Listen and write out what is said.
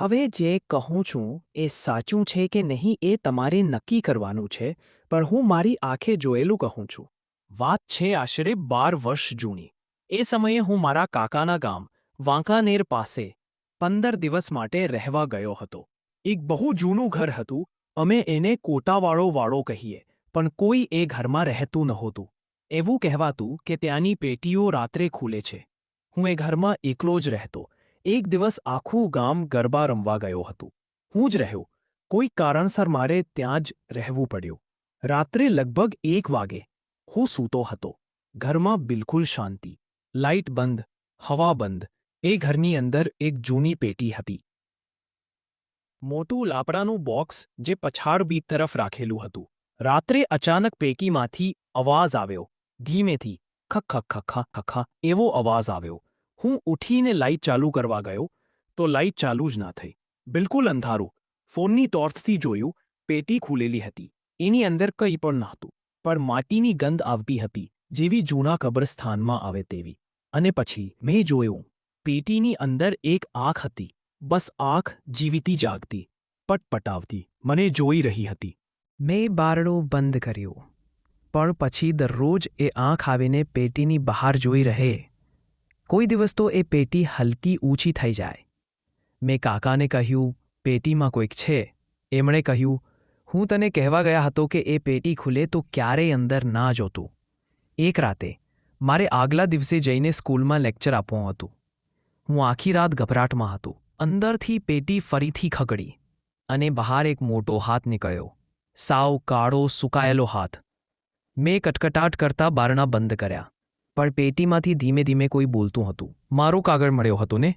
હવે જે કહું છું એ સાચું છે કે નહીં એ તમારે નક્કી કરવાનું છે, પણ હું મારી આંખે જોયેલું કહું છું. વાત છે આશરે બાર વર્ષ જૂની. એ સમયે હું મારા કાકાના ગામ, વાંકાનેર પાસે પંદર દિવસ માટે રહેવા ગયો હતો. એક બહુ જૂનું ઘર હતું, અમે એને કોટાવાળો વાળો કહીએ, પણ કોઈ એ ઘરમાં રહેતું નહોતું. એવું કહેવાતું કે ત્યાંની પેટીઓ રાત્રે ખુલે છે. હું એ ઘરમાં એકલો જ રહેતો. એક દિવસ આખું ગામ ગરબા રમવા ગયો હતું. હું જ રહ્યો. કોઈ કારણસર મારે ત્યાં જ રહેવું પડ્યું. રાત્રે લગભગ એક વાગે હું સૂતો હતો. ઘરમાં બિલકુલ શાંતિ. લાઇટ બંધ, હવા બંધ, એ ઘરની અંદર એક જૂની પેટી હતી. મોટું લાકડાનું બોક્સ જે પછાડ બીજ તરફ રાખેલું હતું. રાત્રે અચાનક પેટીમાંથી અવાજ આવ્યો. ધીમેથી ખખ ખખ ખખ, એવો અવાજ આવ્યો. હું ઉઠીને લાઇટ ચાલુ કરવા ગયો, તો લાઇટ ચાલુ જ ના થઈ. બિલકુલ અંધારું. ફોનની ટોર્ચથી જોયું, પેટી ખુલેલી હતી. એની અંદર કંઈ પણ નહોતું, પણ માટીની ગંધ આવતી હતી, જેવી જૂના કબ્રસ્થાનમાં આવે તેવી. અને પછી મેં જોયું, પેટીની અંદર એક આંખ હતી. બસ આંખ જીવીતી જાગતી, પટપટાવતી, મને જોઈ રહી હતી. મેં બારણું બંધ કર્યું, પણ પછી દરરોજ એ આંખ આવીને પેટીની બહાર જોઈ રહે. કોઈ દિવસ તો એ પેટી હલકી ઊંચી થઈ જાય. મેં કાકાને કહ્યું, પેટીમાં કોઈક છે. એમણે કહ્યું, હું તને કહેવા ગયા હતો કે એ પેટી ખુલે તો ક્યારેય અંદર ના જોતું. એક રાતે મારે આગલા દિવસે જઈને સ્કૂલમાં લેક્ચર આપવું હતું. હું આખી રાત ગભરાટમાં હતો. અંદરથી પેટી ફરીથી ખગડી અને બહાર એક મોટો હાથ નીકળ્યો. સાવ કાળો સુકાયેલો હાથ. મેં કટકટાટ કરતા બારણા બંધ કર્યા. પણ પેટીમાંથી ધીમે ધીમે કોઈ બોલતું હતું. મારો કાગળ મળ્યો હતો ને?